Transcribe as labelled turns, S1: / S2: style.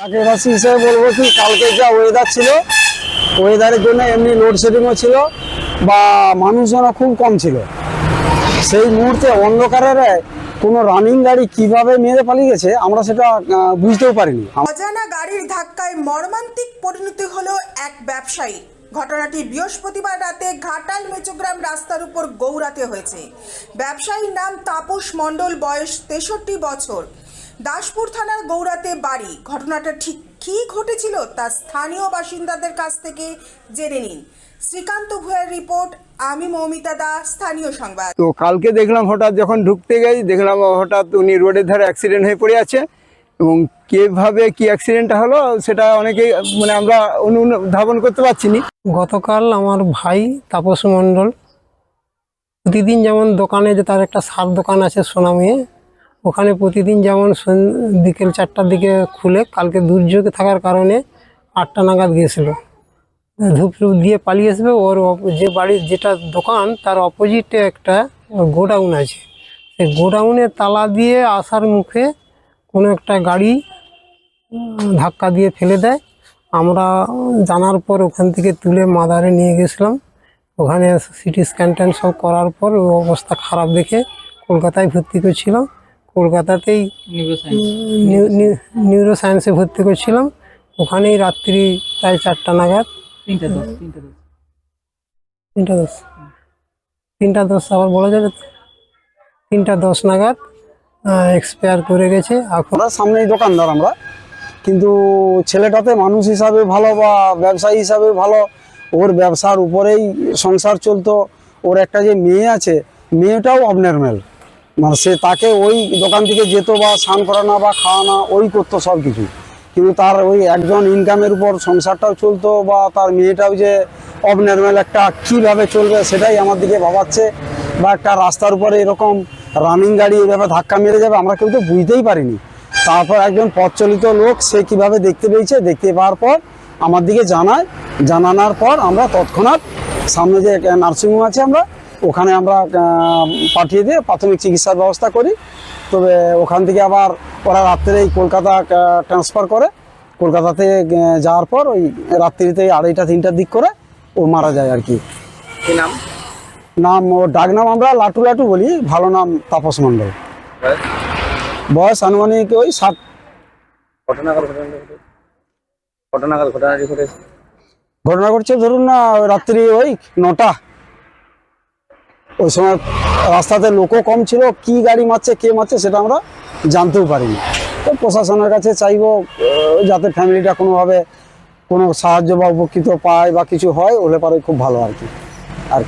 S1: চাকরিবাসী হিসেবে বলব কি, কালকে যা ওয়েদার ছিল ওয়েদারের জন্য এমনি লোডশেডিংও ছিল বা মানুষজনও খুব কম ছিল। সেই মুহূর্তে অন্ধকারের কোনো রানিং গাড়ি কীভাবে মেরে পালিয়ে গেছে, আমরা সেটা বুঝতেও পারিনি।
S2: অজানা গাড়ির ধাক্কায় মর্মান্তিক পরিণতি হলো এক ব্যবসায়ী। ঘটনাটি বৃহস্পতিবার রাতে ঘাটাল মেচোগ্রাম রাস্তার উপর গৌরাতে হয়েছে। ব্যবসায়ীর নাম তাপস মণ্ডল, বয়স তেষট্টি বছর। দাসপুর থানার গৌরাতে বাড়ি। ঘটনাটা ঠিক কী ঘটেছিল তা স্থানীয় বাসিন্দাদের কাছ থেকে জেনে নিন। শ্রীকান্ত ভূয়ার রিপোর্ট আমি মৌমিতা দাস স্থানীয় সংবাদ।
S3: তো কালকে দেখলাম হঠাৎ যখন ঢুকতে গেছি দেখলাম হঠাৎ উনি রোডের ধারে অ্যাক্সিডেন্ট হয়ে পড়ে আছে এবং কীভাবে কি অ্যাক্সিডেন্টটা হলো সেটা অনেকেই মানে আমরা অনুধাবন করতে পারছি না
S4: গতকাল আমার ভাই তাপস মণ্ডল প্রতিদিন যেমন দোকানে যে তার একটা সার দোকান আছে সোনামিয়ে ওখানে প্রতিদিন যেমন বিকেল চারটার দিকে খুলে কালকে দুর্যোগে থাকার কারণে আটটা নাগাদ গিয়েছিল। ধূপ টুপ দিয়ে পালিয়ে আসবে ওর যে বাড়ির যেটা দোকান তার অপোজিটে একটা গোডাউন আছে। সেই গোডাউনে তালা দিয়ে আসার মুখে কোনো একটা গাড়ি ধাক্কা দিয়ে ফেলে দেয়। আমরা জানার পর ওখান থেকে তুলে মাদারে নিয়ে গেছিলাম। ওখানে সিটি স্ক্যান ট্যান সব করার পর অবস্থা খারাপ দেখে কলকাতায় ভর্তি করছিলাম কলকাতাতেই নিউরো সায়েন্সে ভর্তি করছিলাম। ওখানেই রাত্রি প্রায় চারটা নাগাদ। তিনটা দশ তিনটা দশ। আবার বলা যাবে? তিনটা দশ নাগাদ এক্সপায়ার করে গেছে। এখন
S1: আমরা সামনেই দোকানদার আমরা। কিন্তু ছেলেটাতে মানুষ হিসাবে ভালো বা ব্যবসায়ী হিসাবে ভালো ওর ব্যবসার উপরেই সংসার চলতো। ওর একটা যে মেয়ে আছে মেয়েটাও অবনর্মাল মানে সে তাকে ওই দোকান থেকে যেত বা স্নান করানো বা খাওয়ানো, ওই করতো সব কিছু কিন্তু তার ওই একজন ইনকামের উপর সংসারটাও চলতো বা তার মেয়েটাও যে অবনর্মাল একটা কীভাবে চলবে সেটাই আমার দিকে ভাবাচ্ছে বা একটা রাস্তার উপরে এরকম রানিং গাড়ি এভাবে ধাক্কা মেরে যাবে, আমরা কেউ তো বুঝতেই পারিনি। তারপর একজন পথচলিত লোক, সে কীভাবে দেখতে পেয়েছে, দেখতে পাওয়ার পর আমার দিকে জানায়। জানানোর পর আমরা তৎক্ষণাৎ সামনে যে নার্সিংহোম আছে আমরা ওখানে আমরা পাঠিয়ে দিয়ে প্রাথমিক চিকিৎসার ব্যবস্থা করি। তবে ওখান থেকে আবার ওরা রাত্রেই কলকাতা ট্রান্সফার করে। কলকাতাতে যাওয়ার পর ওই রাত্রিতে আড়াইটা তিনটার দিক করে ও মারা যায় আর কি।
S3: নাম?
S1: নাম ও ডাক নাম আমরা লাটু লাটু বলি। ভালো নাম তাপস মণ্ডল। বয়স? আনুমানিক ওই ষাট
S3: ঘটনাকাল ঘটেছে।
S1: ঘটনা ঘটছে ধরুন না ওই রাত্রি ওই নটা। ওই সময় রাস্তাতে লোকও কম ছিল, কি গাড়ি মারছে, কে মারছে সেটা আমরা জানতেও পারিনি। তো প্রশাসনের কাছে চাইব যাতে ফ্যামিলিটা কোনোভাবে কোনো সাহায্য বা উপকৃত পায় বা কিছু হয় হলে পারে খুব ভালো আর কি। আর